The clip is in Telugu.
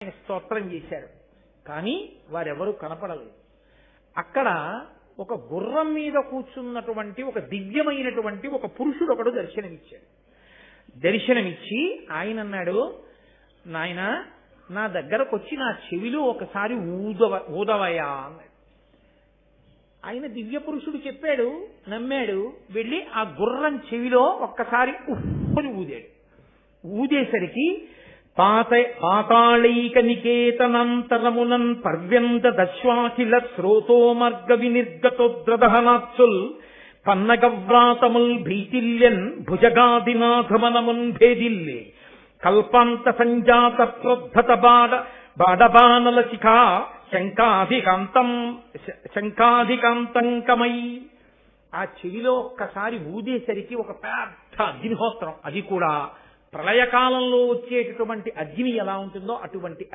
ఆయన స్తోత్రం చేశారు కానీ వారెవరూ కనపడలేదు. అక్కడ ఒక గుర్రం మీద కూర్చున్నటువంటి ఒక దివ్యమైనటువంటి ఒక పురుషుడు ఒకడు దర్శనమిచ్చాడు. దర్శనమిచ్చి ఆయన అన్నాడు నాయన నా దగ్గరకు వచ్చి నా చెవిలో ఒకసారి ఊదవ ఊదవయా అన్నాడు. ఆయన దివ్య పురుషుడు చెప్పాడు నమ్మాడు వెళ్ళి ఆ గుర్రం చెవిలో ఒక్కసారి ఉప్పుని ఊదాడు. ఊదేసరికి పాత పాతాళైక నికేతనంతరమునన్ పర్యంత దశ్వాఖిల శ్రోతోమర్గ వినిర్గతోద్రదహనాత్సుల్ పన్నగవ్రాతముల్ భీతిల్యన్ భుజగాదినాథమనమున్ భేదిల్లే కల్పాంత సంజాత ప్రోద్ధత బాడ బాడబానల శిఖా శంకాధికాంతం శంకాధికాంతంకమై ఆ చెవిలో ఒక్కసారి ఊదేసరికి ఒక పెద్ద అగ్నిహోత్రం అది కూడా ప్రళయకాలంలో వచ్చేటటువంటి అగ్ని ఎలా ఉంటుందో అటువంటి